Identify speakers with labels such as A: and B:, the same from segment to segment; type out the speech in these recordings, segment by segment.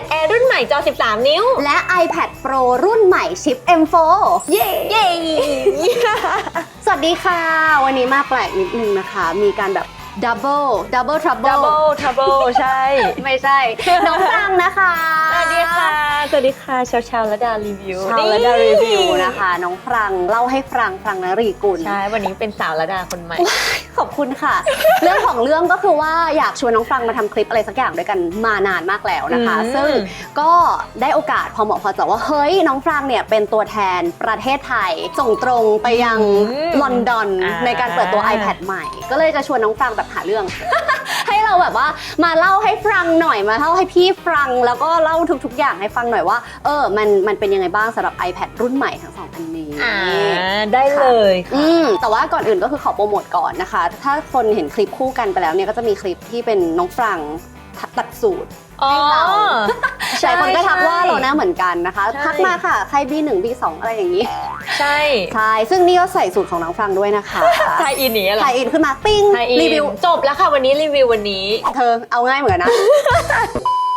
A: iPad Air รุ่นใหม่จอ 13 นิ้ว
B: และ iPad Pro รุ่นใหม่ชิป M4
A: เย้เย้
B: สวัสดีค่ะ วันนี้มาแปลกนิดนึงนะคะ มีการแบบ double double trouble
A: Double Trouble ใช่
B: ไม่ใช่ น้องฟังนะคะ
A: สวัสดีค่ะ สวัสดีค่ะชาวชาวๆและดารีวิว
B: ชาวละดารีวิวนะคะ น้องฟรังเล่าให้ฟรังฟรังนรีกุล
A: ใช่ วันนี้เป็นสาวละดาคนใหม่
B: ขอบคุณค่ะ เรื่องของเรื่องก็คือว่าอยากชวนน้องฟรังมาทำคลิปอะไรสักอย่างด้วยกันมานานมากแล้วนะคะ
A: อืม
B: ซึ่งก็ได้โอกาสพอเหมาะพอเจาะว่าเฮ้ยน้องฟรังเนี่ยเป็นตัวแทนประเทศไทย ส่งตรงไปยังลอนดอน
A: อ่า
B: ในการเปิดตัว iPad ใหม่ ก็เลยจะชวนน้องฟรังแบบหาเรื่อง ให้เราแบบว่ามาเล่าให้ฟังหน่อยมาเล่าให้พี่ฟัง แล้วก็เล่าทุก ๆ อย่างให้ฟังหน่อยว่า เออ มันมันเป็นยังไงบ้างสำหรับ iPad รุ่นใหม่ทั้งสองอันนี้
A: อ่าได้เลยค่ะ
B: อืมแต่ว่าก่อนอื่นก็คือขอโปรโมทก่อนนะคะ ถ้าคนเห็นคลิปคู่กันไปแล้วเนี่ยก็จะมีคลิปที่เป็นน้องฟรังตัดสูตร
A: อ๋อ
B: ให้เรา
A: ใช่
B: หลายคนก็ทักว่า
A: ใช่
B: เราหน้าเหมืมือนกันนะคะ
A: ใช่
B: ทักมาค่ะใคร B1 B2 อะไรอย่างนี้
A: ใช่
B: ใช่ ซึ่งนี่ก็ใส่สูตรของน้องฟรังด้วยนะคะ
A: ไทยอินนี้เหรอ
B: ถ่ายอินขึ้นมาปิ้ง
A: ไทยอิน
B: รีวิว
A: จบแล้วค่ะวันนี้รีวิววันนี้
B: เธอเอาง่ายเหมือนกันนะ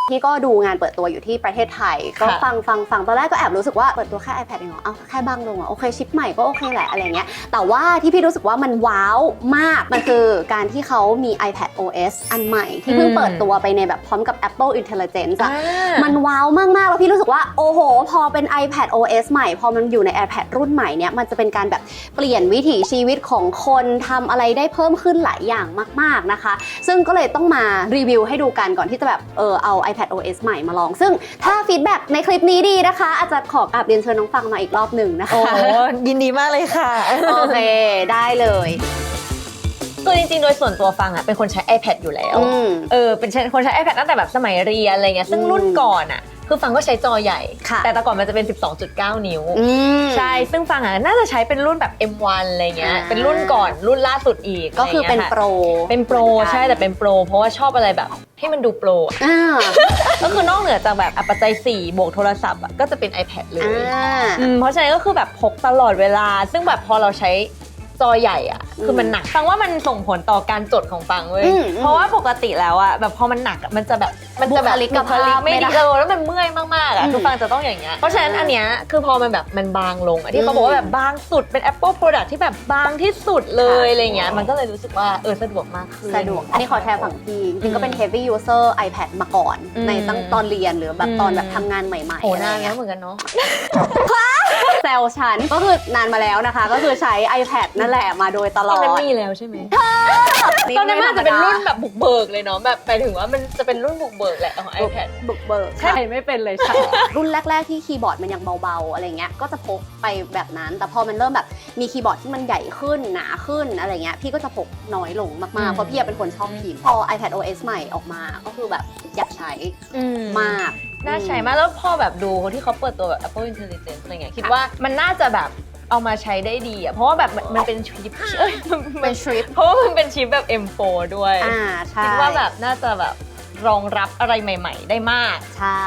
B: พี่ก็ดูงานเปิดตัวอยู่ที่ประเทศไทย ก็
A: ค่ะ
B: ฟังฟังฟังตอนแรกก็แอบรู้สึกว่าเปิดตัวแค่ iPad เองเหรอเอาแค่บางลงอะโอเคชิปใหม่ก็โอเคแหละอะไรเงี้ยแต่ว่าที่พี่รู้สึกว่ามันว้าวมากมันคือการที่เขามี iPad OS อันใหม่ ที่เพิ่ง
A: อืม
B: เปิดตัวไปในแบบพร้อมกับ Apple Intelligence อะ
A: อ่า
B: มันว้าวมากๆแล้วพี่รู้สึกว่าโอ้โห พอเป็น iPad OS ใหม่ พอมันอยู่ใน iPad รุ่นใหม่เนี่ยมันจะเป็นการแบบเปลี่ยนวิถีชีวิตของคนทำอะไรได้เพิ่มขึ้นหลายอย่างมาก ๆนะคะ ซึ่งก็เลยต้องมารีวิวให้ดูกันก่อนที่จะแบบเออเอา iPad OS ใหม่มาลอง ซึ่งถ้าฟีดแบ็กในคลิปนี้ดีนะคะ อาจจะขอกราบเรียนเชิญน้องฟังมาอีกรอบหนึ่งนะ
A: โอ้
B: คะ
A: ยินดีมากเลยค่ะ
B: โอเค ได้เลย
A: คือจริงๆ โดยส่วนตัวฟังอะเป็นคนใช้ iPad อยู่แล้ว
B: อืม
A: เออ เป็นคนใช้ iPad ตั้งแต่แบบสมัยเรียนอะไรเงี้ย ซึ่ง
B: อืม
A: รุ่นก่อนอะคือฟังก็ใช้จอใหญ่
B: ค่ะ
A: แต่แต่ก่อนมันจะเป็น 12.9 นิ้ว
B: อืม
A: ใช่ ซึ่งฟังอะน่าจะใช้เป็นรุ่นแบบ M1 อะไรเงี้ย
B: อ่า
A: เป็นรุ่นก่อนรุ่นล่าสุดอีก
B: ก็คือเป็นะ
A: ไรงี้ย
B: โปร
A: ค่ะเป็นโปรใช่แต่เป็นโปร เพราะว่าชอบอะไรแบบให้มันดูโปรอะ
B: อ่า
A: ก็คือนอกเหนือจากแบบอัปปัจจัย 4 บวกโทรศัพท์อะก็จะเป็น iPad เลย
B: อ่า
A: อืมเพราะฉะนั้นก็คือแบบพกตลอดเวลา ซึ่งแบบพอเราใช้ จอใหญ่อะ
B: อืม
A: คือมันหนัก ฟังว่ามันส่งผลต่อการจดของฟังเว้ย
B: อืม
A: เพราะว่าปกติแล้วอะแบบพอมันหนักอะมันจะแบบมันจะแบบ
B: บุคลิกภาพ
A: ไม่
B: ไม่ได้
A: ดีเออแล้วมันเมื่อยมากๆอะ
B: อืม
A: คือฟังจะต้องอย่างเงี้ย เพราะฉะนั้น
B: อ่า
A: อันเนี้ยคือพอมันแบบมันบางลงอะที่เขา
B: อืม
A: บอกว่าแบบบางสุดเป็น Apple Product ที่แบบบางที่สุดเลย
B: ค่ะ
A: อะไรเงี้ย มันก็เลยรู้สึกว่าเออสะดวกมากขึ้น
B: สะดวก อันนี้ขอแชร์ฝั่งพี่ จริงๆก็เป็น heavy user iPad มาก่อน
A: อืม
B: ในตั้งตอนเรียนหรือแบบ
A: อืม
B: ตอนแบบทำงานใหม่ๆ
A: โอ้
B: อะไร
A: นาน
B: เงี้
A: แล้
B: ยว
A: เหมือนกันเนาะ
B: แซวฉันก็คือนานมาแล้วนะคะ ก็คือใช้ iPad นั่นแหละมาโดยตล
A: ต
B: อ
A: อน
B: ด
A: นั้นมีแล้วใช่ไหมตอนนั้นมันอาจจะเป็นรุ่นแบบบุกเบิกเลยเนาะแบบไปถึงว่ามันจะเป็นรุ่นบุกเบิกแหละของ iPad
B: บุกเบิก ใช่ไม่เป็นเลยใช่ รุ่นแรก ๆ ที่คีย์บอร์ดมันยังเบา ๆ อะไรเงี้ย ก็จะพกไปแบบนั้น แต่พอมันเริ่มแบบมีคีย์บอร์ดที่มันใหญ่ขึ้น หนาขึ้นอะไรเงี้ย พี่ก็จะพกน้อยลงมาก
A: อื
B: ๆ
A: ม
B: เพราะพี่อะเป็นคนชอบพิมพ์พอ iPad OS ใหม่ออกมา ก็คือแบบอยากใช้มาก
A: น่าใช้มากแล้วพอแบบดูที่เขาเปิดตัวแบบ Apple Intelligence อะไรเงี้ยคิดว่ามันน่าจะแบบ เอามาใช้ได้ดีอะเพราะว่าแบบมันมันเป็นชิปเอ้ยมันมั
B: เป็นนทริป
A: เพราะว่ามันเป็นชิปแบบ M4 ด้วย
B: อ่าใช่
A: คิดว่าแบบน่าจะแบบรองรับอะไรใหม่ ๆ ได้มาก
B: ใช่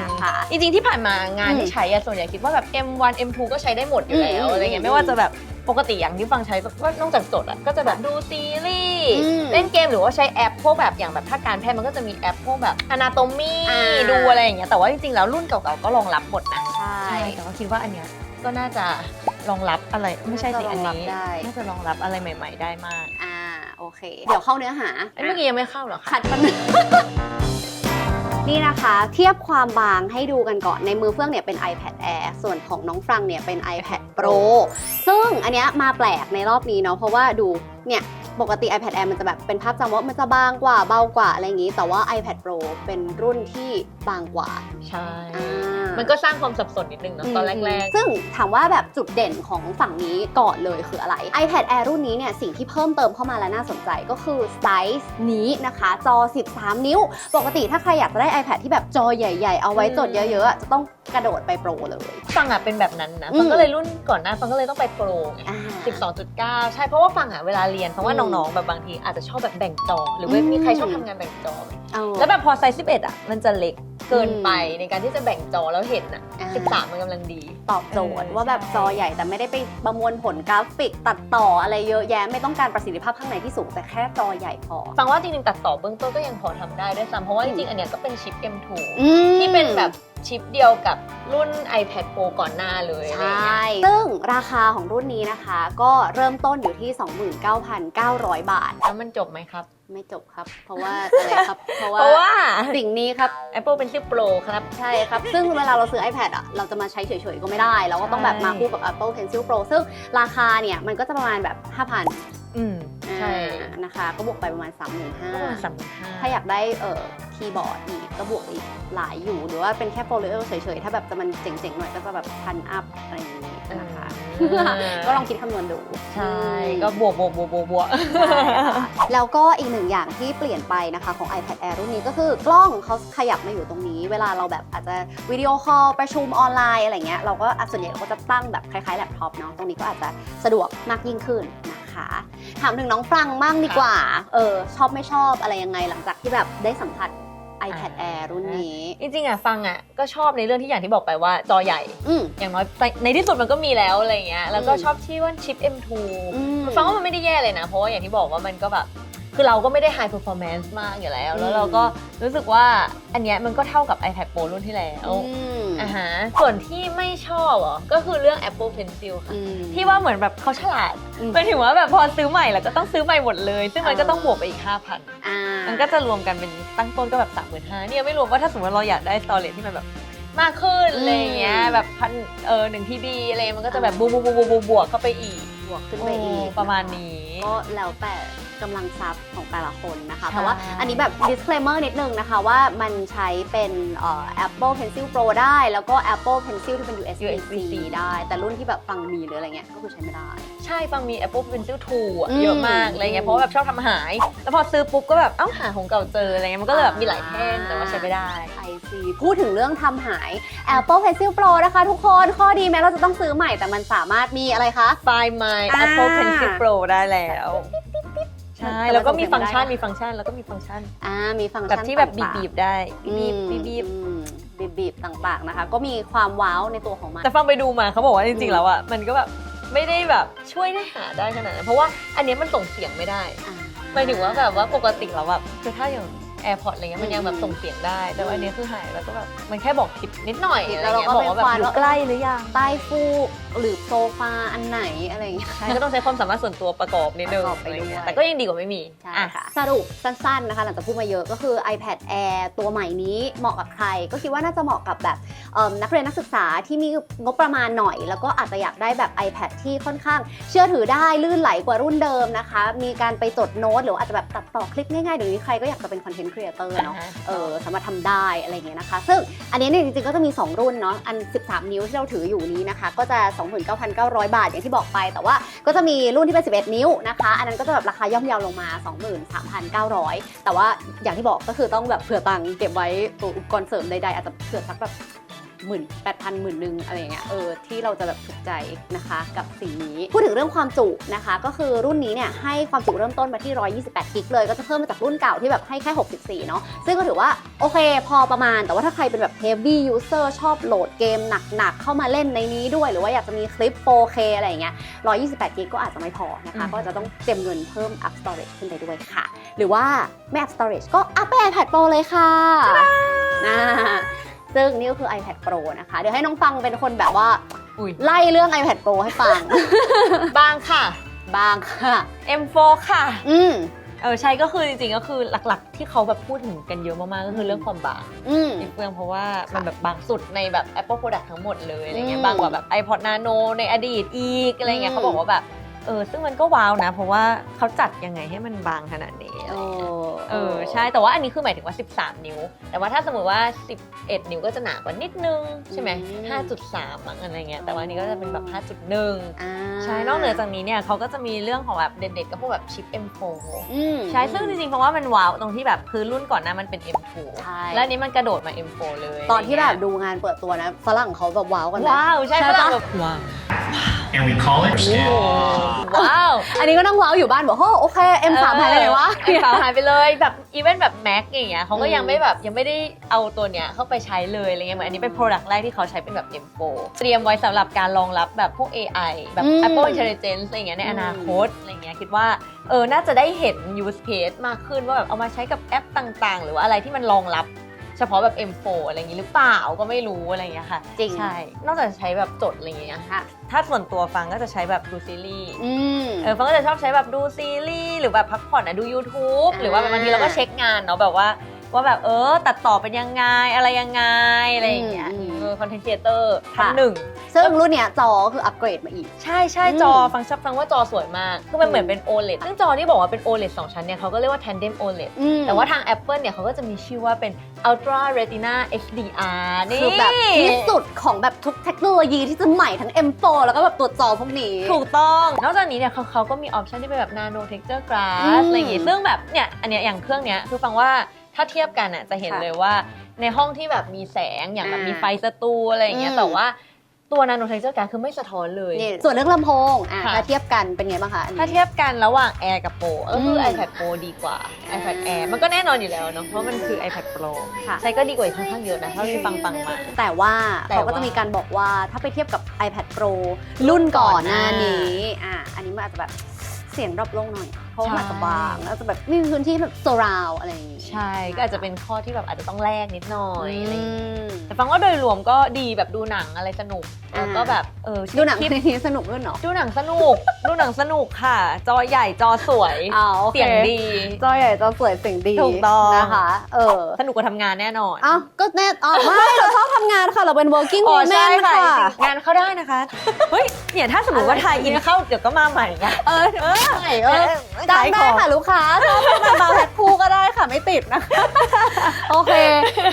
B: นะคะ
A: จริงๆที่ผ่านมางาน
B: อืม
A: ที่ใช้อะส่วนใหญ่คิดว่าแบบ M1 M2 ก็ใช้ได้หมดอยู่แล้ว
B: อืม
A: อะไรเงี้ย
B: อืม
A: ไม่ว่าจะแบบปกติอย่างที่ฟังใช้ก็ก็นอกจากจดอะก็จะแบบดูซีรีส์
B: อืม
A: เล่นเกมหรือว่าใช้แอปพวกแบบอย่างแบบถ้าการแพทย์มันก็จะมีแอปพวกแบบ Anatomy
B: อ่า
A: ดูอะไรอย่างเงี้ยแต่ว่าจริงๆแล้วรุ่นเก่าๆก็รองรับหมดนะ
B: ใช่
A: แต่ว่าคิดว่าอันเนี้ยก็น่าจะ รองรับอะไรไม่ใช่สิอันนี้
B: น่าจะรองรับได้
A: น่าจะรองรับอะไรใหม่ ๆ ได้มาก
B: อ่าโอเค เดี๋ยวเข้าเนื้อหา
A: อันเมื่อกี้ยังไม่เข้าเหรอคะ
B: ขัดปันนี่นะคะ เทียบความบางให้ดูกันก่อนในมือเฟื่องเนี่ยเป็น iPad Air ส่วนของน้องฟรังเนี่ยเป็น iPad Pro ซึ่งอันเนี้ยมาแปลกในรอบนี้เนาะเพราะว่าดูเนี่ย ปกติ iPad Air มันจะแบบเป็นภาพจำว่ามันจะบางกว่าเบากว่าอะไรอย่างงี้ แต่ว่า iPad Pro เป็นรุ่นที่บางกว่า
A: ใช่
B: อ่า
A: มันก็สร้างความสับสนนิดนึงเนาะตอนแรก
B: ซึ่งถามว่าแบบจุดเด่นของฝั่งนี้ก่อนเลยคืออะไร iPad Air รุ่นนี้เนี่ยสิ่งที่เพิ่มเติมเข้ามาและน่าสนใจก็คือไซส์นี้นะคะ จอ 13 นิ้ว ปกติถ้าใครอยากจะได้ iPad ที่แบบจอใหญ่ ๆ เอาไว้จดเยอะๆอะจะต้องกระโดดไปโปรเลย
A: ๆฟังอะเป็นแบบนั้นนะ
B: อืม
A: ฟังก็เลยรุ่นก่อนหน้าฟังก็เลยต้องไปโปรไง
B: อ่า
A: 12.9ใช่เพราะว่าฟังอะเวลาเรียนฟังว่า
B: อืม
A: น้องๆแบบบางทีอาจจะชอบแบบแบ่งจอหรือว่า
B: อืม
A: มีใครชอบทำงานแบ่งจอไหม
B: เอา
A: แล้วแบบพอไซส์11 อะ มันจะเล็กเกินไปในการที่จะแบ่งจอแล้วเห็นอะ
B: อ่า
A: 13มันกำลังดี
B: ตอบโจทย์
A: เออ
B: ว่าแบบ
A: ใช่
B: จอใหญ่แต่ไม่ได้ไปประมวลผลกราฟิก ตัดต่ออะไรเยอะแยะไม่ต้องการประสิทธิภาพข้างในที่สูงแต่แค่จอใหญ่พอ
A: ฟังว่าจริงๆตัดต่อเบื้องต้นก็ยังพอทำได้ด้วยซ้ำเพราะว่าจริงๆอันเนี้ยก็เป็นชิป M2
B: อืม
A: ที่เป็นแบบ ชิปเดียวกับรุ่น iPad Pro ก่อนหน้าเลย
B: ใช
A: อะไรอย่างเงี้่ย
B: ซึ่งราคาของรุ่นนี้นะคะ ก็เริ่มต้นอยู่ที่ 29,900 บาท
A: แล้วมันจบไหมครับ
B: ไม่จบครับ เพราะว่า อะไรครับ เพราะ
A: เพราะ
B: ว่า
A: ว่า
B: สิ่งนี้ครับ
A: Apple Pencil Pro ครับ
B: ใช่ครับ ซึ่งเวลาเราซื้อ iPad อะ เราจะมาใช้เฉยๆ ก็ไม่ได้ เราก็ต้องแบบมาคู่กับ Apple Pencil Pro ซึ่งราคาเนี่ย มันก็จะประมาณแบบ 5,000
A: อืมใช่
B: อ่านะคะ ก็บวกไปประมาณ
A: ก็ประมาณ
B: 35,000
A: สามหมื่นห้า
B: ถ้าอยากได้เอ่อคีย์บอร์ดอีกก็บวกอีกหลายอยู่หรือว่าเป็นแค่โฟลเดอร์เฉยๆ ถ้าแบบจะมันเจ๋งๆหน่อยก็จะแบบพันอัพอะไรอย่างนี้นะคะก็ลองคิดคำนวณดู
A: ใช่
B: อืม
A: ก็บวกบวกบวกบวกบวก
B: ใช่ค่ะแล้วก็อีกหนึ่งอย่างที่เปลี่ยนไปนะคะของ iPad Air รุ่นนี้ก็คือกล้องเขาขยับมาอยู่ตรงนี้ เวลาเราแบบอาจจะวิดีโอคอลประชุมออนไลน์อะไรเงี้ยเราก็อะส่วนใหญ่เราก็จะตั้งแบบคล้ายๆแล็ปท็อปเนาะตรงนี้ก็อาจจะสะดวกมากยิ่งขึ้นนะคะ ถามถึงน้องฟรังมั่งดีกว่า เออ ชอบไม่ชอบอะไรยังไงหลังจากที่แบบได้สัมผัส iPad Air รุ่นนี้
A: จริงๆอะฟังอะก็ชอบในเรื่องที่อย่างที่บอกไปว่าจอใหญ่
B: อืม
A: อย่างน้อยในในที่สุดมันก็มีแล้วอะไรเงี้ยแล้วก็
B: อืม
A: ชอบที่ว่าชิป M2
B: อืม
A: ฟังว่ามันไม่ได้แย่เลยนะ เพราะว่าอย่างที่บอกว่ามันก็แบบ คือเราก็ไม่ได้ high performance มากอยู่แล้ว แล้วเราก็ รู้สึกว่าอันเนี้ยมันก็เท่ากับ iPad Pro รุ่นที่แล้ว
B: อืม
A: อ่าฮะส่วนที่ไม่ชอบเหรอก็คือเรื่อง Apple Pencil ค่ะ
B: อืม
A: ที่ว่าเหมือนแบบเขาฉลาด
B: อืม
A: หมายถึงว่าแบบพอซื้อใหม่แล้วก็ต้องซื้อใหม่หมดเลย ซึ่งมันก็ต้องบวกไปอีก 5,000
B: อ่า
A: มันก็จะรวมกันเป็นตั้งต้นก็แบบ35,000เนี่ยไม่รวมว่าถ้าสมมติว่าเราอยากได้ storage ที่มันแบบมากขึ้น
B: อืม
A: อะไรอย่างเงี้ยแบบพันเออหนึ่งทีบีอะไรมันก็จะแบบบวกบวกบวกบวกบวกบวกเข้าไปอีก
B: บวกขึ้นไปอีก
A: โประมาณนี้
B: ก็แล้วแต่ กำลังทรัพย์ของแต่ละคนนะคะ
A: ใช่
B: แต่ว่าอันนี้แบบ disclaimer นิดนึงนะคะว่ามันใช้เป็นเอ่อ Apple Pencil Pro ได้ แล้วก็ Apple Pencil ที่เป็น USB-C ได้ แต่รุ่นที่แบบฟังมีหรืออะไรเงี้ยก็คือใช้ไม่ได้
A: ใช่ฟังมี Apple Pencil 2อะ
B: อืม
A: เยอะมากอะไรเงี้ยเพราะว่าแบบชอบทำหาย แล้วพอซื้อปุ๊บก็แบบเอ้าหาของเก่าเจออะไรเงี้ยมันก็เลยแบบมีหลายแท่งแต่ว่าใช้ไม่ได้
B: ไอซีพูดถึงเรื่องทำหาย Apple Pencil Pro นะคะทุกคนข้อดีแม้เราจะต้องซื้อใหม่แต่มันสามารถมีอะไรคะ
A: Find My
B: อ่า
A: Apple Pencil Pro ได้แล้ว ใช่
B: แต่
A: แล้วก็มี
B: มัน
A: ฟังก์ชัน
B: ส่งไปได้นะ
A: มีฟังก์ชันแล้วก็มีฟังก์ชัน
B: อ่ามีฟังก์
A: แบบ
B: ชัน
A: ที่แบบ
B: ต่างๆ
A: บีบๆได้บีบๆบีบ
B: อืมบีบๆต่างๆนะคะ ก็มีความว้าวในตัวของมัน
A: ๆแต่ฟังไปดูมาเขาบอกว่าจ
B: อื
A: ริง
B: ม
A: ๆแล้วอะมันก็แบบไม่ได้แบบช่วยได้หาได้ขนาดนั้นเพราะว่าอันเนี้ยมันส่งเสียงไม่ได้
B: อ่า
A: หมายถึงว่าแบบว่าปกติแล้วแบบคือถ้าอย่าง AirPods อะไรเงี้ยมันยังแบบ
B: อืม
A: ส่งเสียงได้ แต่ว่าอันเนี้ยคือหายแล้วก็แบบมันแค่บอกทิปนิดหน่อย
B: ทิป
A: อะไร
B: แล้วเรา
A: เงี้ย
B: ก็
A: บอกว่าแบบ
B: ไปฟัง
A: อยู่
B: ว่า
A: ใกล้หรือยัง
B: ใต้ฟูก หรือโซฟาอันไหนอะไรอย่างเงี้ย
A: ใช่ก็ต้องใช้ความสามารถส่วนตัวประกอบนิดนึง
B: ประกอบไปด้วย
A: อะไรเงี้ยแต่ก็ยังดีกว่าไม่มี
B: ใช่
A: อะ
B: ค่ะ สรุปสั้นๆนะคะ หลังจากพูดมาเยอะก็คือ iPad Air ตัวใหม่นี้เหมาะกับใคร ก็คิดว่าน่าจะเหมาะกับแบบเอิ่มนักเรียนนักศึกษาที่มีงบประมาณหน่อย แล้วก็อาจจะอยากได้แบบ iPad ที่ค่อนข้าง เชื่อถือได้ลื่นไหลกว่ารุ่นเดิมนะคะ มีการไปจดโน้ต หรือว่าอาจจะแบบตัดต่อคลิปง่ายๆเดี๋ยวนี้ใครก็อยากจะเป็นคอนเทนต์ครีเอเตอร์เนาะ
A: อ่าฮะ
B: เออสามารถทำได้อะไรอย่างเงี้ยนะคะ ซึ่งอันนี้เนี่ยจริงๆก็จะมี 2 รุ่นเนาะอัน 13 นิ้วที่เราถืออยู่นี้นะคะ ก็จะ29,900 บาทอย่างที่บอกไป แต่ว่าก็จะมีรุ่นที่เป็น 11 นิ้วนะคะ อันนั้นก็จะแบบราคาย่อมเยาวลงมา 23,900 แต่ว่าอย่างที่บอกก็คือต้องแบบเผื่อตังค์เก็บไว้อุปกรณ์เสริมใดๆอาจจะเผื่อสักแบบ หมื่นแปดพันหมื่นหนึ่งอะไรอย่างเงี้ยเออที่เราจะแบบถูกใจนะคะกับสิ่งนี้ พูดถึงเรื่องความจุนะคะก็คือรุ่นนี้เนี่ยให้ความจุเริ่มต้นมาที่ 128กิกเลยก็จะเพิ่มมาจากรุ่นเก่าที่แบบให้แค่ 64 เนาะซึ่งก็ถือว่าโอเคพอประมาณ แต่ว่าถ้าใครเป็นแบบ heavy user ชอบโหลดเกมหนักๆ เข้ามาเล่นในนี้ด้วย หรือว่าอยากจะมีคลิป 4K อะไรอย่างเงี้ย128กิกก็อาจจะไม่พอนะคะ
A: อืม
B: ก็จะต้องเตรียมเงินเพิ่ม up storage ขึ้นไปด้วยค่ะ หรือว่าไม่ up storage ก็ up ไป iPad Pro เลยค่ะนะ ซึ่งนี่ก็คือ iPad Pro นะคะ เดี๋ยวให้น้องฟังเป็นคนแบบว่า
A: อุ้ย
B: ไล่เรื่อง iPad Pro ให้ฟัง
A: บางค่ะ
B: บ้างค่ะ
A: M4 ค่ะ
B: อืม
A: เออใช่ก็คือจริงๆก็คือหลักๆ ที่เขาแบบพูดถึงกันเยอะมากๆก็คือเรื่องความบาง
B: อืม
A: ในเฟืองเพราะว่ามันแบบบางสุดในแบบ Apple Product ทั้งหมดเลยอะไรเงี้
B: อื
A: ย
B: ม
A: บางกว่าแบบ iPod Nano ในอดีตอีกอะไรเงี้
B: อืม
A: ยเขาบอกว่าแบบ เออซึ่งมันก็ว้าวนะ เพราะว่าเขาจัดยังไงให้มันบางขนาดนี้อะไร
B: โอ้
A: เงี้ยเออใช่แต่ว่าอันนี้คือหมายถึงว่า 13 นิ้ว แต่ว่าถ้าสมมติว่า 11 นิ้วก็จะหนากว่านิดนึง ใช่ไหม5.3มั้งอะไรเงี้ยแต่ว่าอันนี้ก็จะเป็นแบบ 5.1
B: อ่า
A: ใช่นอกเหนือจากนี้เนี่ยเขาก็จะมีเรื่องของแบบเด็ดๆก็พวกแบบชิป M4
B: อืม
A: ใช่ซึ่งจริงๆเพราะว่ามันว้าวตรงที่แบบคือรุ่นก่อนหน้ามันเป็น M2
B: ใช่
A: แล้วอันนี้มันกระโดดมา M4 เลย
B: ตอนที่แบบะ
A: ไรเงี้ย
B: ดูงานเปิดตัวนะฝรั่งเขาแบบว้าวกันนะ
A: ว้าวใช่
B: ใช่
A: ฝรั่ง
B: ปะ
A: แบบว้าว
C: and we call it scan.
A: ว้าว
B: อันนี้ก็ต้องว้าวอยู่บ้านบอกโอ้โอเค M3 หายไปไหนวะ
A: เออ M3 หายไปเลยแบบอีเวนต์แบบ Mac อย่างเงี้ยเขาก็
B: อืม
A: ยังไม่แบบยังไม่ได้เอาตัวเนี้ยเข้าไปใช้เลยอะไรเงี้ยเหมือนอันนี้เป็น Product แรกที่เขาใช้เป็นแบบ M4 เตรียมไว้สำหรับการรองรับแบบพวก AI แบบ
B: อืม
A: Apple Intelligence อะไรเงี้ยในอนาคตอะไรเงี้ยคิดว่าเออน่าจะได้เห็น use case มากขึ้นว่าแบบเอามาใช้กับแอปต่างๆ หรือว่าอะไรที่มันรองรับ เฉพาะแบบ M4 อะไรอย่างงี้หรือเปล่าก็ไม่รู้อะไรอย่างเงี้ยค่ะ
B: จริง
A: ใช่นอกจากจะใช้แบบจดอะไรอย่างเงี้ย
B: ค่ะ
A: ถ้าส่วนตัวฟังก็จะใช้แบบดูซีรีส์
B: อืม
A: เออฟังก็จะชอบใช้แบบดูซีรีส์หรือแบบพักผ่อนอะดู YouTube
B: อ่า
A: หรือว่าบางทีเราก็เช็คงานเนาะแบบว่า ว่าแบบเออตัดต่อเป็นยังไงอะไรยังไงอะไรอย่างเงี้ย
B: อืม
A: เออคอนเทนต์ครีเอเตอร์
B: ค่ะ
A: หนึ่ง
B: ซึ่งรุ่นเนี้ยจอคืออัปเกรดมาอีก
A: ใช่ใช่
B: อืม
A: จอฟังชอบฟังว่าจอสวยมาก คือมันเหมือนเป็น OLED ซึ่งจอที่บอกว่าเป็น OLED 2ชั้นเนี่ยเขาก็เรียกว่า tandem OLED
B: อืม
A: แต่ว่าทาง Apple เนี่ยเขาก็จะมีชื่อว่าเป็น Ultra Retina HDR นี่
B: คือแบบที่สุดของแบบทุกเทคโนโลยีที่จะใหม่ทั้ง M4 แล้วก็แบบตัวจอพวกนี้
A: ถูกต้อง นอกจากนี้เนี่ยเขาเขาก็มีออปชันที่เป็นแบบ nano texture
B: อื
A: glass
B: ม
A: อะไรอย่างงี้ซึ่งแบบเนี่ยอันเนี้ยอย่างเครื่องเนี้ยคือฟังว่า ถ้าเทียบกันอะจะเห็น
B: ค่ะ
A: เลยว่าในห้องที่แบบมีแสงอย่างแบบ
B: อ่ามี
A: มีไฟสตูอะไรอย่างเงี้ย
B: อืม
A: แต่ว่าตัว nano texture glass คือไม่สะท้อนเลย
B: นี่ส่วนเรื่องลำโพงอะ
A: ค่ะ
B: ถ้าเทียบกันเป็นไงบ้างคะอันนี้
A: ถ้าเทียบกันระหว่าง Air กับ Pro ก็คือ
B: ม
A: iPad Pro ดีกว่า iPad Air มันก็แน่นอนอยู่แล้วเนาะเพราะมันคือ iPad Pro
B: ค่ะ
A: ใช้ก็ดีกว่าอีกค่อนข้างเยอะนะเท่าที่ฟังฟังมา
B: แต่ว่า
A: แต่
B: เขาก็
A: ว่า
B: จะมีการบอกว่าถ้าไปเทียบกับ iPad Pro รุ่นก่อนหน้านี้อะอันนี้มันอาจจะแบบเสียงดรอปลงหน่อยเพ ราะว่ามันอาจจะบางแล้วอาจจะแบบไม่มีพื้นที่แบบ surround อะไรอย่างงี้
A: ใช่ก็อาจจะเป็นข้อที่แบบอาจจะต้องแลกนิดหน่อยอะไรอย่างเงี้ย
B: อืม
A: แต่ฟังว่าโดยรวมก็ดีแบบดูหนังอะไรสนุก
B: อ่า
A: แล้วก็แบบเออ
B: ดูหนัง
A: คลิป
B: ในนี้สนุกด้วยเนาะ
A: ดูหนังสนุก ดูหนังสนุกค่ะ จอใหญ่จอสวย
B: อ๋อโอเค
A: เสียงดี
B: จอใหญ่จอสวยเสียงดี
A: ถูกต้อง
B: นะคะเออ
A: สนุกกว่าทำงานแน่นอน
B: อ้าวก็แน่อ๋อไม่เราชอบทำงานค่ะเราเป็น working
A: อ๋อ
B: woman
A: ใช่ค่ะ
B: ค่ะ
A: จริงๆงานเข้าได้นะคะเฮ้ยเนี่ยถ้าสมมติว่าไทยอินเข้าเดี๋ยวก็มาใหม่ไง
B: เออใช่เออจ้างได้ค่ะลูกค้าชอบให้มันมาแพ็คคู่ก็ได้ค่ะไม่ติดนะคะ โอเค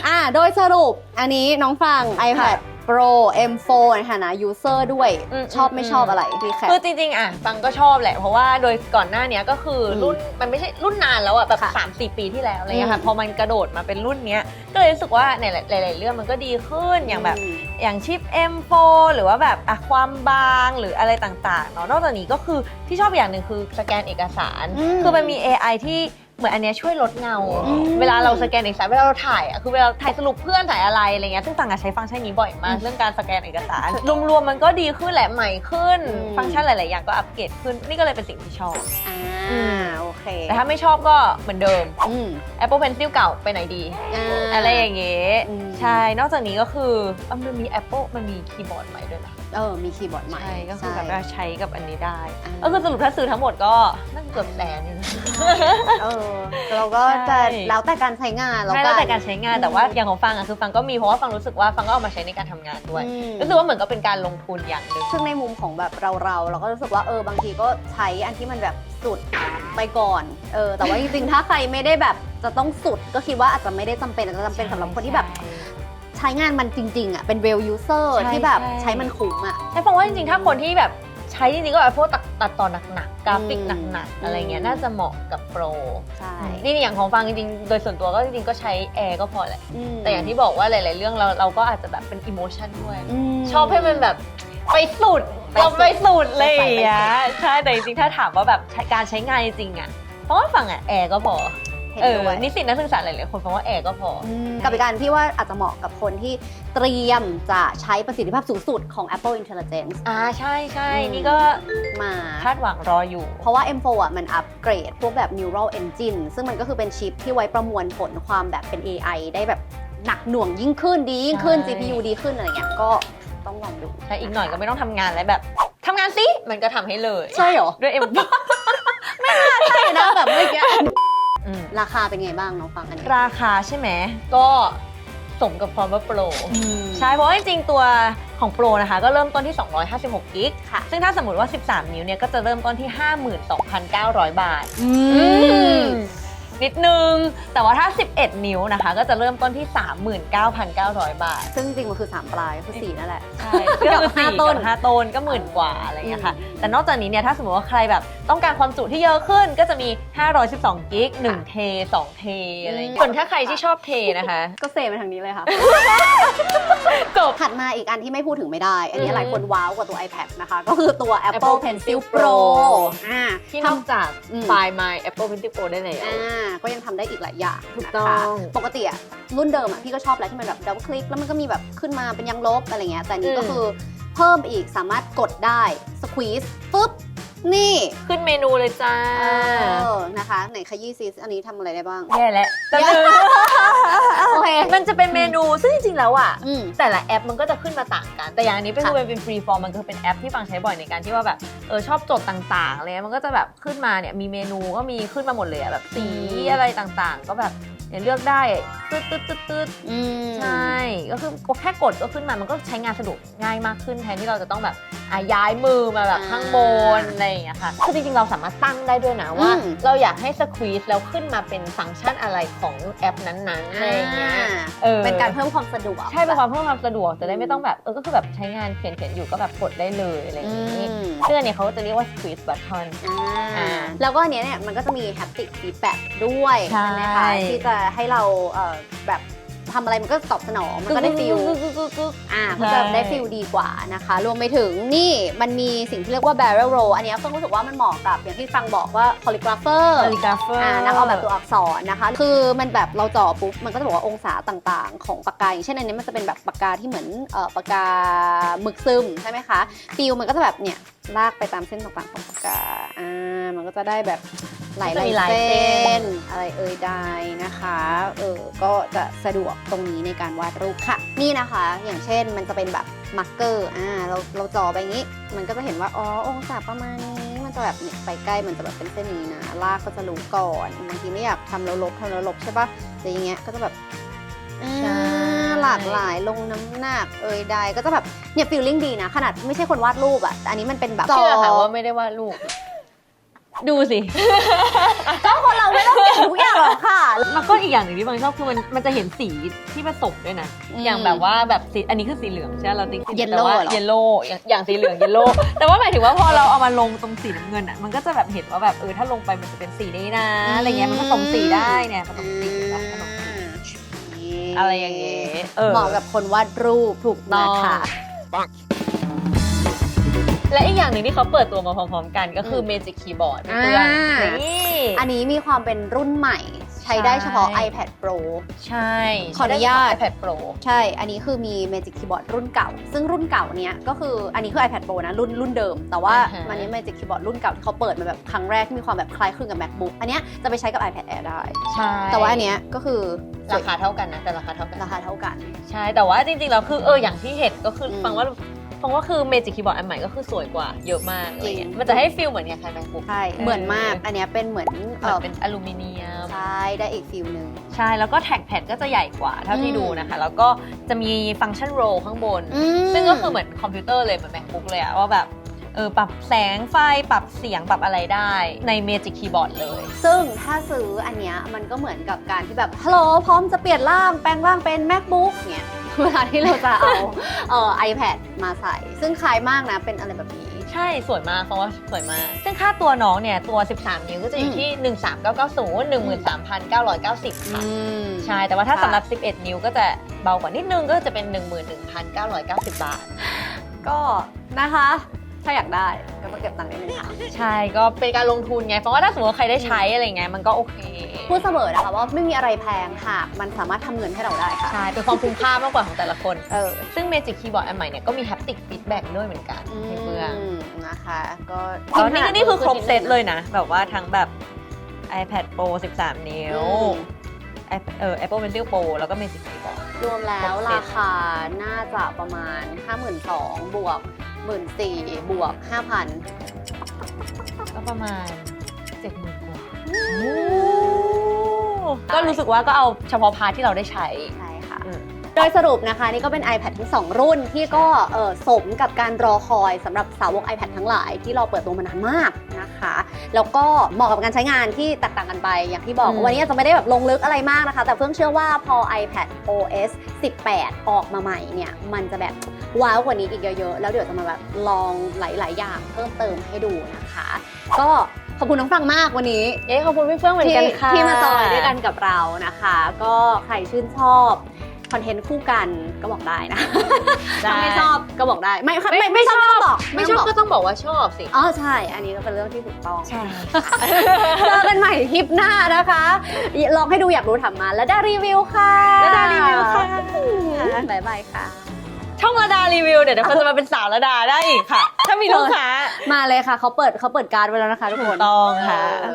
B: อ่าโดยสรุปอันนี้น้องฟัง iPad Pro M4 ในฐานะ user ด้วย
A: อืม
B: ชอบ
A: อืม
B: ไม่ชอบอะไรรีแคป
A: คือจริงๆอะฟังก็ชอบแหละ เพราะว่าโดยก่อนหน้าเนี้ยก็คืออ
B: ม
A: รุ่นมันไม่ใช่รุ่นนานแล้วอะแบบ
B: ค่ะ
A: 3 4ปีที่แล้วอะไรเงี้ย
B: อื
A: ค่ะ
B: ม
A: พอมันกระโดดมาเป็นรุ่นเนี้ยก็เลยรู้สึกว่าในหลายๆเรื่องมันก็ดีขึ้นอย่างแบบ
B: ม
A: อย่างชิป M4 หรือว่าแบบอะความบางหรืออะไรต่างๆเนาะนอกจากนี้ก็คือที่ชอบอย่างหนึ่งคือสแกนเอกสาร
B: อืม
A: คือมันมี AI ที่ เหมือนอันเนี้ยช่วยลดเงา
B: อืม
A: เวลาเราสแกนเอกสารเวลาเราถ่ายอะคือเวลาถ่ายสรุปเพื่อนถ่ายอะไรอะไรเงี้ยซึ่งฟังอะใช้ฟังก์ชันนี้บ่อยมาก เรื่องการสแกนเอกสาร รวมๆมันก็ดีขึ้นแหละใหม่ขึ้น
B: อืม
A: ฟังก์ชันหลายๆอย่างก็อัปเกรดขึ้นนี่ก็เลยเป็นสิ่งที่ชอบ
B: อ่า
A: อืม
B: โอเค
A: แต่ถ้าไม่ชอบก็เหมือนเดิม
B: อืม
A: Apple Pencil เก่าไปไหนดีาอะไรอย่างเงี้ย
B: อืม
A: ใช่นอกจากนี้ก็คือเอ้ามันมี Apple มันมีคีย์บอร์ดใหม่ด้วยนะ
B: เออมีคีย์บอร์ดใหม่
A: ใช่ก็คือแบบว่าใช้กับอันนี้ได้
B: อ่า
A: ก็คือสรุปถ้าซื้อทั้งหมดก็น่าจะเกือบแสนอยู่นะ
B: เออเราก็จะ
A: ใช่
B: แล้วแต่การใช้งาน
A: ใช่แล้วแต่การใช้งาน
B: อืม
A: แต่ว่าอย่างของฟังอะคือฟังก็มีเพราะว่าฟังรู้สึกว่าฟังก็เอามาใช้ในการทำงานด้วย
B: อืม
A: รู้สึกว่าเหมือนก็เป็นการลงทุนอย่างหนึ่ง
B: ซึ่งในมุมของแบบเราเราเราก็รู้สึกว่าเออบางทีก็ใช้อันที่มันแบบสุดไปก่อนเออแต่ว่าจริงๆ ถ้าใครไม่ได้แบบจะต้องสุดก็คิดว่าอาจจะไม่ได้จำเป็นอาจจะจำเป็นสำหรับคนที่แบบใช้งานมันจริง ๆอะเป็น real user
A: ใช่
B: ที่แบบ
A: ใช่
B: ใช้มันคุ้มอะ
A: ใช่ฟังว่าจริงๆ ถ้าคนที่แบบใช้จริงๆ ก็แบบพวกตัดตัดต่อหนักๆ กราฟิก
B: อืม
A: หนักๆอะไรเงี้ย
B: อืม
A: น่าจะเหมาะกับโปร
B: ใช่
A: นี่อย่างของฟังจริงๆ โดยส่วนตัวก็จริงๆ ก็ใช้แอร์ก็พอแหละ
B: ม
A: แต่อย่างที่บอกว่าหลายๆ เรื่องเราเราก็อาจจะแบบเป็นอิโมชันด้วย
B: ม
A: ชอบให้มันแบบไปสุด
B: ไปสุด
A: เราไปสุดเลยอย่างเงี้ย
B: ไปสุด
A: ใช่แต่จริงๆ ถ้าถามว่าแบบใช้การใช้งานจริงๆอะเพราะว่าฟังอะแอร์ก็พอ
B: เห็น
A: เออ
B: ด้วย
A: นิสิตนักศึกษาหลายๆคนฟังว่าแอร์ก็พออ
B: มกับอีกการที่ว่าอาจจะเหมาะกับคนที่เตรียมจะใช้ประสิทธิภาพสูงสุดของ Apple Intelligence
A: อ่าใช่ใช่
B: อืม
A: นี่ก็
B: มา
A: คาดหวังรออยู่
B: เพราะว่า M4 อะมันอัปเกรดพวกแบบ Neural Engine ซึ่งมันก็คือเป็นชิปที่ไว้ประมวลผลความแบบเป็น AI ได้แบบหนักหน่วงยิ่งขึ้นดียิ่งขึ้น
A: ใช่
B: GPU ดีขึ้นอะไรเงี้ยก็ต้องลองดู
A: แต่อีกหน่อยก็ไม่ต้องทำงานแล้วแบบทำงานสิมันก็ทำให้เลย
B: ใช่เหรอ
A: ด้วยเอ็ม
B: ใช่นะแบบเมื่อกี้
A: อืม
B: ราคาเป็นไงบ้างน้องฟังอันนี้
A: ราคาใช่ไหมก็สมกับความว่าโปรใช่ เพราะว่าจริงๆ ตัวของโปรนะคะ ก็เริ่มต้นที่ 256 กิก
B: ค่ะ
A: ซึ่งถ้าสมมติว่า 13 นิ้วเนี่ย ก็จะเริ่มต้นที่ 52,900 บาท
B: อื
A: อื
B: ม
A: ม นิดนึง แต่ว่าถ้า 11 นิ้วนะคะ ก็จะเริ่มต้นที่ 39,900 บาท
B: ซึ่งจริงมันคือ 3 ปลายก็คือ4นั่นแหละ
A: ใช่ก็คือ
B: ห้า
A: สี่
B: ต้น
A: กับห้าต้นก็หมื่นกว่าอะไรอย่างเงี้ยค่ะ แต่นอกจากนี้เนี่ยถ้าสมมติว่าใครแบบต้องการความจุที่เยอะขึ้นก็จะมี 512 กิก1เท2เทอะไรอย่างเงี้ยส่วนถ้าใครที่ชอบเทนะคะ
B: ก็เซไปทางนี้เลยค่ะ
A: จบ
B: ถัดมาอีกอันที่ไม่พูดถึงไม่ได้ อันนี้
A: อืม
B: หลายคนว้าวกว่าตัว iPad นะคะ ก็คือตัว Apple
A: Apple
B: Pencil
A: Pencil
B: Pro
A: Pro
B: อ่า
A: ที่นอกจาก
B: อืม
A: ไฟล์ My Apple Pencil Pro ได้แล้ว
B: อ่าก็ยังทำได้อีกหลายอย่าง
A: ถูก
B: นะ
A: ต้อ
B: คะ
A: ง
B: ปกติอะรุ่นเดิมอะพี่ก็ชอบอะไรที่มันแบบดับเบิลคลิกแล้วมันก็มีแบบขึ้นมาเป็นยังลบอะไรเงี้ยแต่อันนี้ก็
A: อืม
B: คือเพิ่มอีกสามารถกดได้สควีซปุ๊บ นี่
A: ขึ้นเมนูเลยจ้า
B: เออนะคะ ไหนขยี้ซิอันนี้ทำอะไรได้บ้าง
A: แย่แล้วแต่คือ
B: โอเค
A: มันจะเป็นเมนูซึ่งจริงๆแล้วอะ
B: อืม
A: แต่ละแอปมันก็จะขึ้นมาต่างกัน แต่อย่างอันนี้เป็น
B: ค่ะ
A: คือเป็นฟรีฟอร์มมันคือเป็นแอปที่ฟังใช้บ่อยในการที่ว่าแบบเออชอบจดต่างๆอะไรเงี้ยมันก็จะแบบขึ้นมาเนี่ยมีเมนูก็มีขึ้นมาหมดเลยอะแบบสีอะไรต่างๆ ก็แบบ เนี่ยเลือกได้ตึ๊ดตึ๊ดตึ๊ดตึ๊ด
B: อืม
A: ใช่ ก็คือแค่กดก็ขึ้นมา มันก็ใช้งานสะดวกง่ายมากขึ้นแทนที่เราจะต้องแบบอะย้ายมือมาแบบข้างบนอะไรอย่างเงี้ยค่ะคือจริงๆเราสามารถตั้งได้ด้วยนะว่า
B: อืม
A: เราอยากให้สควีซแล้วขึ้นมาเป็นฟังก์ชันอะไรของแอปนั้นๆอะไรอย่างเงี้ยเออ
B: เป็นการเพิ่มความสะดวก
A: ใช่เป็นความเพิ่มความสะดวกจะได้ไม่ต้องแบบเออก็คือแบบใช้งานเขียนเขียนๆอยู่ก็แบบกดได้เลยอะไรอย่าง
B: อื
A: งี้
B: ม
A: ซึ่งอันเนี้ยเขาก็จะเรียกว่า squeeze button
B: อ่า
A: อ่า
B: แล้วก็อันเนี้ยเนี่ยมันก็จะมี haptic feedback ด้วย
A: ใช่
B: ไหมคะที่จะให้เราเอ่อแบบทำอะไรมันก็ตอบสนอง มันก็ได้ฟิล
A: กึกกึกกึกกึก
B: อ่า
A: ใช่
B: ก็จะได้ฟิลดีกว่านะคะ รวมไปถึงนี่มันมีสิ่งที่เรียกว่า barrel roll อันเนี้ยเพิ่งรู้สึกว่ามันเหมาะกับอย่างที่ฟังบอกว่า polygrapher
A: นาฬิกาเฟอร์
B: อ่านักออกแบบตัวอักษรนะคะ คือมันแบบเราจ่อปุ๊บ มันก็จะบอกว่าองศาต่างๆ ของปากกาอย่างเช่นอันนี้มันจะเป็นแบบปากกาที่เหมือนเอ่อปากกาหมึกซึมใช่ไหมคะฟิลมันก็จะแบบเนี่ยลากไปตามเส้นต่างๆของปากกาอ่ามันก็จะได้แบบหลาย
A: ก็จะมีลาย
B: ๆ
A: เส้
B: เส้
A: น
B: น อะไรเอ่ยได้นะคะเออก็จะสะดวกตรงนี้ในการวาดรูปค่ะ นี่นะคะ อย่างเช่นมันจะเป็นแบบมาร์กเกอร์อ่าเราเราจ่อไปอย่างนี้ มันก็จะเห็นว่าอ๋อองศาประมาณนี้มันจะแบบเนี่ยไปใกล้มันจะแบบเป็นเส้นนี้นะลากก็จะรู้ก่อนบางทีไม่อยากทำแล้วลบทำแล้วลบใช่ปะแต่อย่างเงี้ยก็จะแบบอ่า
A: ใช่
B: หลากหลายลงน้ำหนักเอ่ยใดก็จะแบบเนี่ยฟีลลิ่งดีนะขนาดไม่ใช่คนวาดรูปอะแต่อันนี้มันเป็นแบบ
A: เชื่อค่ะว่าไม่ได้ว่าลูก ดูสิ
B: ก็คนเราไม่ต้องเก่งทุกอย่างหรอกค่ะ
A: แล้วก็อีกอย่างหนึ่งที่บางชอบคือมันมันจะเห็นสีที่ผสมด้วยนะ
B: อืม
A: อย่างแบบว่าแบบสีอันนี้คือสีเหลืองใช่ไหมเราติ๊กสี
B: Yellow
A: แต่ว่า
B: เหรอ
A: เยลโล่อย่างอย่างสีเหลืองเยลโล่ แต่ว่าหมายถึงว่าพอเราเอามาลงตรงสีน้ำเงินอะมันก็จะแบบเห็นว่าแบบเออถ้าลงไปมันจะเป็นสีนี้นะอะไรเงี้ยมันผสมสีได้เนี่ยผสมสีแบบผสมสีอะไรอย่างเงี้ยเออ
B: เหมาะกับคนวาดรูปถูก
A: ต้
B: นะ
A: อง
B: คะ
A: และอีกอย่างหนึ่งที่เขาเปิดตัวมาพร้อมๆกันก็คือ Magic Keyboard เพื่อน
B: อ่า
A: นี่
B: อันนี้มีความเป็นรุ่นใหม่ ใช้ได้เฉพาะ
A: ใช่
B: iPad Pro
A: ใช่
B: ขออนุญาต
A: ใช้ได้เฉพะ iPad Pro
B: ใช่ อันนี้คือมี Magic Keyboard รุ่นเก่า ซึ่งรุ่นเก่าเนี้ยก็คือ อันนี้คือ iPad Pro นะ รุ่นรุ่นเดิม แต่ว่า
A: อ่าฮะ
B: มันนี้ Magic Keyboard รุ่นเก่าที่เขาเปิดมาแบบครั้งแรกที่มีความแบบคล้ายคลึงกับ MacBook อันเนี้ยจะไปใช้กับ iPad Air ได้
A: ใช่
B: แต่ว่าอันเนี้ยก็คือส
A: รา
B: วย
A: คาเท่ากันนะ แต่ราคาเท่ากัน
B: ราคาเท่ากัน
A: ใช่ แต่ว่าจริงๆแล้วคือเอออย่างที่เห็นก็คืออ
B: ม
A: ฟังว่า ฟังว่าคือ Magic Keyboard อันใหม่ก็คือสวยกว่าเยอะมากอะไรเงี้ย
B: จริง
A: มันจะให้ฟิลเหมือนเนี่ยคล้าย MacBook
B: ใช่เหมือนมากอันเนี้ยเป็นเหมือน
A: เห
B: เอ
A: มือน
B: อ
A: เป็นอลูมิเนียม
B: ใช่ได้อีกฟิลหนึ่ง
A: ใช่แล้วก็แท็กแพดก็จะใหญ่กว่าเท่าที่
B: อืม
A: ดูนะคะ แล้วก็จะมีฟังก์ชันโรลข้างบน ซึ่งก็คือเหมือนคอมพิวเตอร์เลยเหมือน MacBook เลยอะว่าแบบเออปรับแสงไฟปรับเสียงปรับอะไรได้ใน Magic Keyboard เลย
B: ซึ่งถ้าซื้ออันเนี้ยมันก็เหมือนกับการที่แบบฮัลโหลพร้อมจะเปลี่ยนร่างแปลงร่างเป็น macbook เนี่ย เวลาที่เราจะเอาเอ่อ iPad มาใส่ ซึ่งคล้ายมากนะเป็นอะไรแบบนี้
A: ใช่สวยมากเพราะว่าสวยมาก ซึ่งค่าตัวน้องเนี่ย ตัว 13 นิ้วก็จะอยู่ที่ 13990 13,990 ค่ะ ใช่ แต่ว่าถ้า
B: ค่ะ
A: สำหรับ 11 นิ้วก็จะเบากว่านิดนึงก็จะเป็น 11,990 บาท
B: ก็นะคะ ถ้าอยากได้ก็มาเก็บตังค์นิดนึงค่ะ
A: ใช่ก็เป็นการลงทุนไงเพราะว่าถ้าสมมติว่าใครได้ใช้อะไรเงี้ยมันก็โอเค
B: พูดเสมอนะคะว่าไม่มีอะไรแพงหากมันสามารถทำเงินให้เราได้ค่ะ
A: ใช่เป็นความคุ้มค่ามากกว่าของแต่ละคน
B: เออ
A: ซึ่ง Magic Keyboard อันใหม่เนี่ยก็มี haptic feedback ด้วยเหมือนกันให้เพื่อน
B: มนะคะ ก็
A: อ๋อนี่ก็นี่คือครบเซตเลยนะ แบบว่าทั้งแบบ iPad Pro 13 นิ้ว
B: อืม
A: iPad- เออ Apple Pencil Pro แล้วก็ Magic Keyboard
B: รวมแล้ว
A: ครบเซต
B: ราคาน่าจะประมาณ 52,000บวก 14,000บวก5,000
A: ก็ประมาณ70,000กว่า ก็รู้สึกว่าก็เอาเฉพาะพาร์ทที่เราได้ใช้
B: ใช่ค่ะ
A: อืม
B: โดยสรุปนะคะนี่ก็เป็น iPad ทั้ง 2 รุ่นที่ก็เอ่อสมกับการรอคอยสำหรับสาวก iPad ทั้งหลายที่รอเปิดตัวมานานมากนะคะ แล้วก็เหมาะกับการใช้งานที่แตกต่างกันไป อย่างที่บอก
A: อืม
B: วันนี้อาจจะไม่ได้แบบลงลึกอะไรมากนะคะ แต่เพิ่งเชื่อว่าพอ iPad OS 18 ออกมาใหม่เนี่ย มันจะแบบว้าวกว่านี้อีกเยอะๆ แล้วเดี๋ยวจะมาแบบลองหลาย ๆ อย่างเพิ่มเติมให้ดูนะคะ ก็ขอบคุณน้องฟังมากวันนี้
A: เอ๊ะขอบคุณพี่เฟื่องเหมือน
B: ที่
A: กันค่ะ
B: ที่มาจอยด้วยกันกับเรานะคะ ก็ใครชื่นชอบค อนเทนต์คู่กันก็บอกได้นะ
A: ได้
B: ถ้าไม่ชอบก็บอกได้ ไม่
A: ไม่
B: ไม่ไม่ชอบก็บอก
A: ไม่ชอบ
B: ต้ง
A: ก็ต้องบอกว่าชอบสิ
B: อ๋อใช่ อันนี้ก็เป็นเรื่องที่ถูกต้อง
A: ใช่
B: เจอกันใหม่คลิปหน้านะคะ ลองให้ดูอยากรู้ถามมาแล้วได้รีวิวค่ะ
A: แล้วดารีวิวค่ะ
B: บ๊ายบายค่ะ
A: ช่องระดารีวิวเดี๋ยวเดี๋ยวเขาจะมาเป็นสาวระดาได้อีกค่ะ ถ้ามีลูกค้า
B: มาเลยค่ะเขาเปิดเขาเปิดการดไว้แล้วนะคะทุก
A: ถู
B: ค
A: ก
B: น
A: ต้องค่ะ
B: เออ